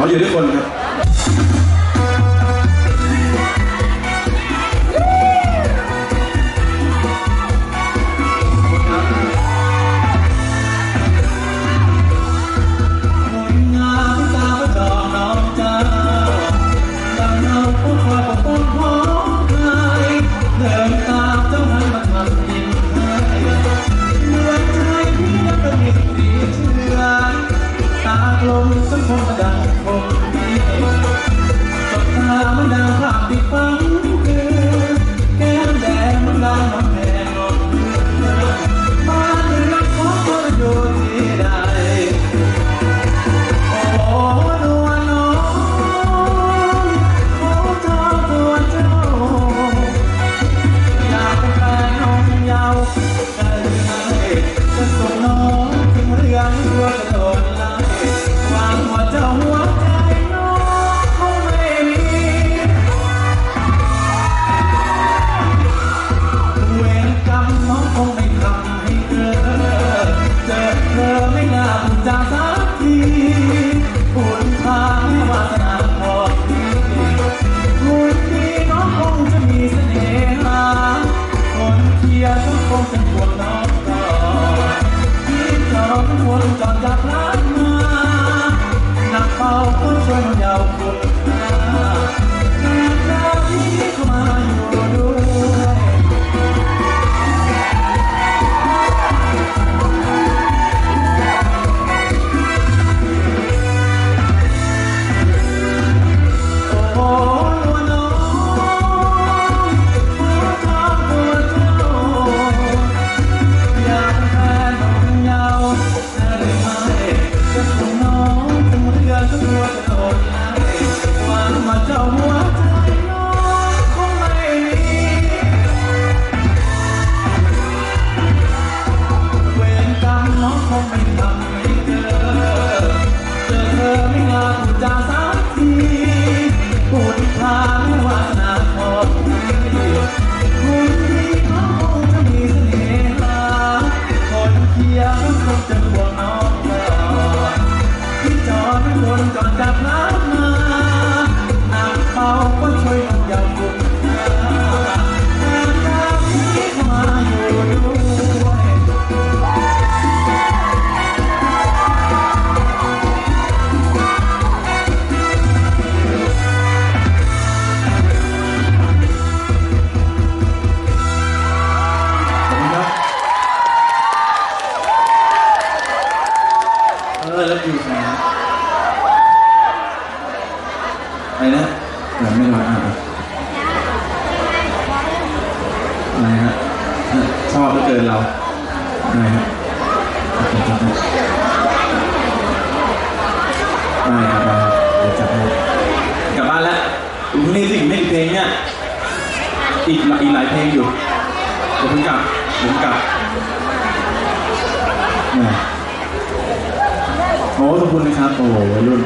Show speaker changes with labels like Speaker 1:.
Speaker 1: ขออยู่ด้วยคนครับ
Speaker 2: to come down for me. what I've done that now. ทุกคนจะหัวเอาที่จอทุกคนจอดจับน้ำ อะไรนะแบ
Speaker 1: บไม่มาอะอะไรฮะชอบเหลืเกินเราอะไรฮะได้ครับได้ครัจับให้กลับบ้านแล้วอุ้นี่สิไม่เพลงเนี่ยอีกอีกหลายเพลงอยู่เดี๋ยวผมกลับผมกลับโอ้ขอบคุณนะครับ โอ้วัยรุ่น